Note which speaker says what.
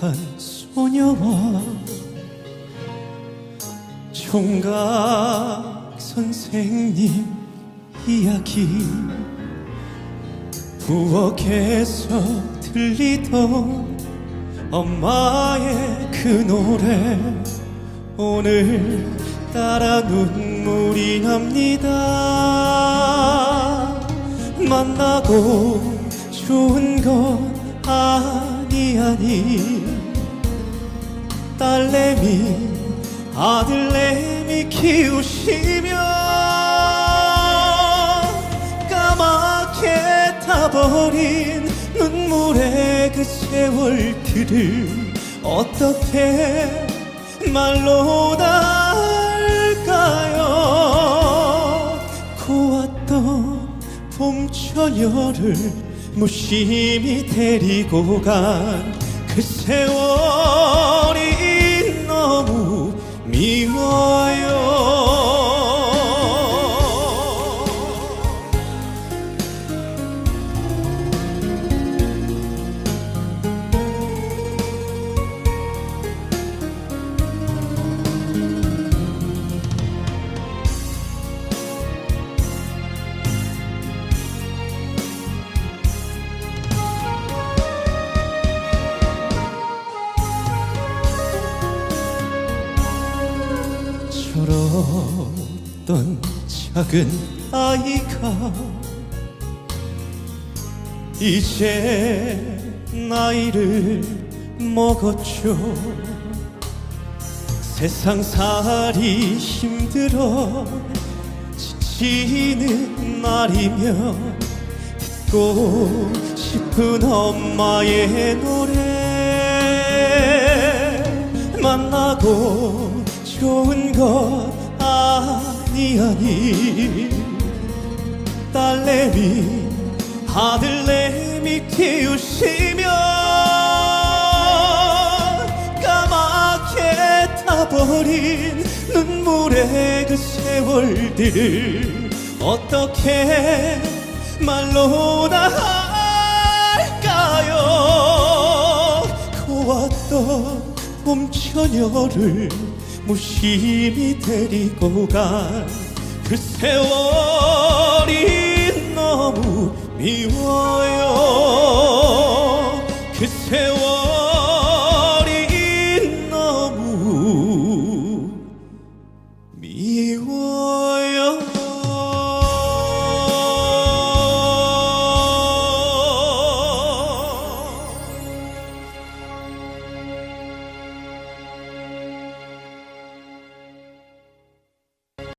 Speaker 1: 한 소녀와 총각 선생님 이야기. 부엌에서 들리던 엄마의 그 노래 오늘 따라 눈물이 납니다. 만나고 좋은 건 아니 아니. 딸내미 아들내미 키우시며 까맣게 타버린 눈물의 그 세월들을 어떻게 말로 다 할까요? 고왔던 봄처녀를 무심히 데리고 간 그 세월이 철었던 작은 아이가 이제 나이를 먹었죠. 세상 살이 힘들어 지치는 날이며 듣고 싶은 엄마의 노래 만나고 좋은 것 아니 아니 딸내미 아들내미 키우시며 까맣게 타버린 눈물의 그 세월들을 어떻게 말로 다 할까요? 고왔던 봄처녀를 무심히 데리고 간 그 세월이 너무 미워